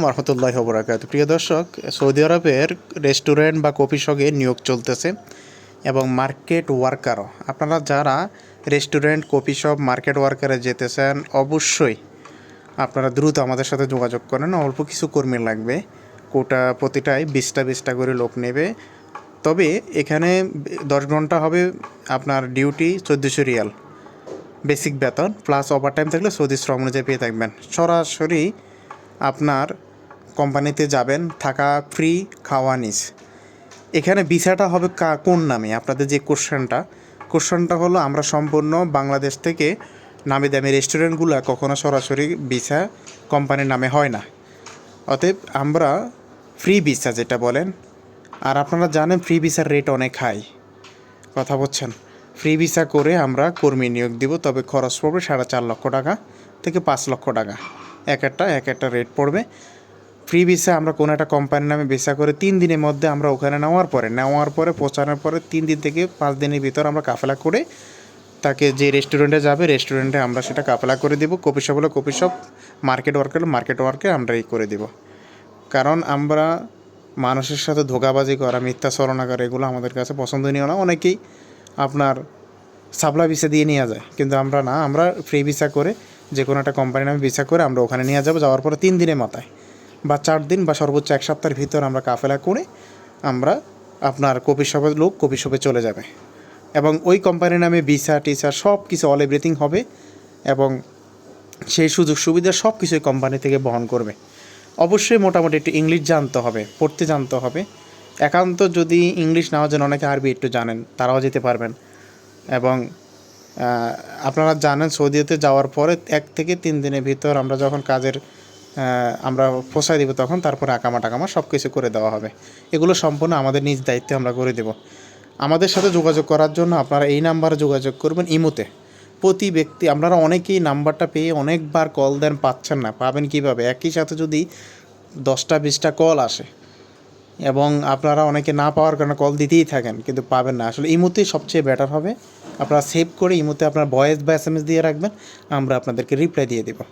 রহমতুল্লাহ বরাকাত প্রিয় দর্শক, সৌদি আরবের রেস্টুরেন্ট বা কফি শপে নিয়োগ চলতেছে এবং মার্কেট ওয়ার্কারও। আপনারা যারা রেস্টুরেন্ট, কফি শপ, মার্কেট ওয়ার্কারে যেতে চান অবশ্যই আপনারা দ্রুত আমাদের সাথে যোগাযোগ করেন। অল্প কিছু কর্মী লাগবে। কোটা প্রতিটায় বিশটা বিশটা করে লোক নেবে। তবে এখানে দশ ঘণ্টা হবে আপনার ডিউটি চোদ্দোশো রিয়াল। বেসিক বেতন, প্লাস ওভারটাইম থাকলে সৌদি শ্রম অনুযায়ী পেয়ে থাকবেন। সরাসরি আপনার কোম্পানিতে যাবেন, থাকা ফ্রি খাওয়া নিস। এখানে ভিসাটা হবে কোন নামে? আপনাদের যে কোশ্চেনটা কোশ্চেনটা হলো, আমরা সম্পূর্ণ বাংলাদেশ থেকে নামি দামি রেস্টুরেন্টগুলো কখনো সরাসরি ভিসা কোম্পানির নামে হয় না। অতএব আমরা ফ্রি ভিসা যেটা বলেন, আর আপনারা জানেন ফ্রি ভিসার রেট অনেক হাই কথা বলছেন। ফ্রি ভিসা করে আমরা কর্মী নিয়োগ দিব, তবে খরচ পড়বে সাড়ে চার লক্ষ টাকা থেকে পাঁচ লক্ষ টাকা। এক একটা এক একটা রেট পড়বে। ফ্রি ভিসা আমরা কোনো একটা কোম্পানির নামে ভিসা করে তিন দিনের মধ্যে আমরা ওখানে নেওয়ার পরে নেওয়ার পরে, পৌঁছানোর পরে তিন দিন থেকে পাঁচ দিনের ভিতর আমরা কাফেলা করে তাকে যে রেস্টুরেন্টে যাবে রেস্টুরেন্টে আমরা সেটা কাফেলা করে দেবো। কপি শপ হলে কপি শপ মার্কেট ওয়ার্ক হলে মার্কেট ওয়ার্কে আমরা এই করে দিব। কারণ আমরা মানুষের সাথে ধোকাবাজি করা, মিথ্যা ছলনা করা, এগুলো আমাদের কাছে পছন্দনীয় না। অনেকেই আপনার সাপ্লাই ভিসা দিয়ে নিয়ে যায়, কিন্তু আমরা না, আমরা ফ্রি ভিসা করে যে কোনো একটা কোম্পানির নামে ভিসা করে আমরা ওখানে নিয়ে যাব, যাওয়ার পরে তিন দিনের মাথায় বা চার দিন বা সর্বোচ্চ এক সপ্তাহের ভিতর আমরা কাফেলা করে আমরা আপনার কপি শপের লোক কপি শপে চলে যাবে। এবং ওই কোম্পানির নামে ভিসা টিসা সব কিছু অল এভরিথিং হবে এবং সেই সুযোগ সুবিধা সব কিছু ওই কোম্পানি থেকে বহন করবে। অবশ্যই মোটামুটি একটু ইংলিশ জানতে হবে, পড়তে জানতে হবে। একান্ত যদি ইংলিশ নাও জানেন, অনেকে আরবি একটু জানেন, তারাও যেতে পারবেন। এবং আপনারা জানেন সৌদিতে যাওয়ার পরে এক থেকে তিন দিনের ভিতর আমরা যখন কাজের আমরা পোষায় দিব তখন তারপরে আকামা টাকামা সব কিছু করে দেওয়া হবে। এগুলো সম্পূর্ণ আমাদের নিজ দায়িত্বে আমরা করে দেব। আমাদের সাথে যোগাযোগ করার জন্য আপনারা এই নাম্বারে যোগাযোগ করবেন ইমোতে। প্রতি ব্যক্তি, আপনারা অনেকেই নাম্বারটা পেয়ে অনেকবার কল দেন, পাচ্ছেন না, পাবেন কীভাবে? একই সাথে যদি দশটা, বিশটা কল আসে এবং আপনারা অনেকে না পাওয়ার কারণে কল দিতেই থাকেন, কিন্তু পাবেন না। আসলে ইমুতেই সবচেয়ে বেটার হবে, আপনারা সেভ করে ইমুতে আপনার ভয়েস বা এস এম এস দিয়ে রাখবেন, আমরা আপনাদেরকে রিপ্লাই দিয়ে দেবো।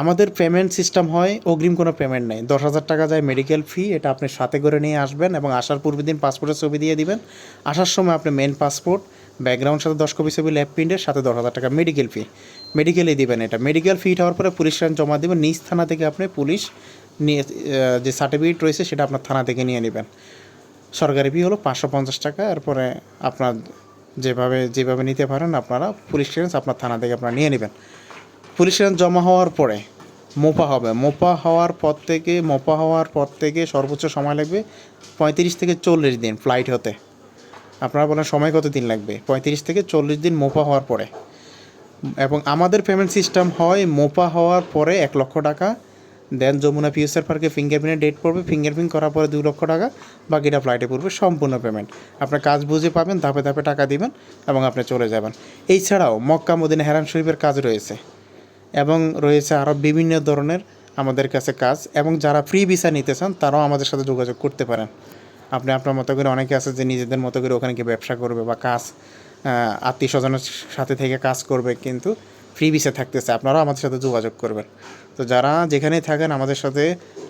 আমাদের পেমেন্ট সিস্টেম হয়, অগ্রিম কোনো পেমেন্ট নেই। দশ হাজার টাকা যায় মেডিকেল ফি এটা আপনি সাথে করে নিয়ে আসবেন এবং আসার পূর্বে দিন পাসপোর্টের ছবি দিয়ে দিবেন। আসার সময় আপনি মেন পাসপোর্ট ব্যাকগ্রাউন্ড সাথে দশ কপি ছবি ল্যাব প্রিন্টের, সাথে দশ হাজার টাকা মেডিকেল ফি মেডিকেলে দিবেন এটা। মেডিকেল ফি হওয়ার পরে পুলিশ জমা দেবেন। নিজ থানা থেকে আপনি পুলিশ নিয়ে যে সার্টিফিকেট রয়েছে সেটা আপনার থানা থেকে নিয়ে নেবেন। সরকারি ফি হলো পাঁচশো পঞ্চাশ টাকা। এরপরে আপনার যেভাবে যেভাবে নিতে পারেন আপনারা পুলিশ ক্লিয়ারেন্স আপনার থানা থেকে আপনারা নিয়ে নেবেন। পুলিশ ক্লিয়ারেন্স জমা হওয়ার পরে মোপা হবে। মোপা হওয়ার পর থেকে, মোপা হওয়ার পর থেকে সর্বোচ্চ সময় লাগবে পঁয়ত্রিশ থেকে চল্লিশ দিন ফ্লাইট হতে। আপনারা বলেন সময় কত দিন লাগবে? পঁয়ত্রিশ থেকে চল্লিশ দিন মোপা হওয়ার পরে। এবং আমাদের পেমেন্ট সিস্টেম হয় মোপা হওয়ার পরে এক লক্ষ টাকা দেন যমুনা ফিউচার পার্কে ফিঙ্গারপ্রিন্টের ডেট পড়বে ফিঙ্গারপ্রিন্ট করার পরে দু লক্ষ টাকা বাকিটা ফ্লাইটে পড়বে সম্পূর্ণ পেমেন্ট আপনার কাজ বুঝে পাবেন, ধাপে ধাপে টাকা দিবেন এবং আপনি চলে যাবেন। এছাড়াও মক্কা মদিনা হেরান শরীফের কাজ রয়েছে এবং রয়েছে আরও বিভিন্ন ধরনের আমাদের কাছে কাজ এবং যারা ফ্রি ভিসা নিতে চান তারাও আমাদের সাথে যোগাযোগ করতে পারেন। আপনি আপনার মতো করে অনেকে আছে যে নিজেদের মতো করে ওখানে গিয়ে ব্যবসা করবে বা কাজ আত্মীয় স্বজনের সাথে থেকে কাজ করবে, কিন্তু ফ্রি ভিসা থাকতেছে। আপনারাও আমাদের সাথে যোগাযোগ করবেন। তো যারা যেখানেই থাকেন, আমাদের সাথে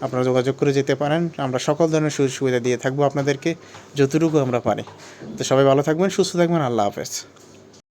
আপনারা যোগাযোগ করে যেতে পারেন। আমরা সকল ধরনের সুযোগ সুবিধা দিয়ে থাকব আপনাদেরকে, যতটুকু আমরা পারি। তো সবাই ভালো থাকবেন, সুস্থ থাকবেন। আল্লাহ হাফেজ।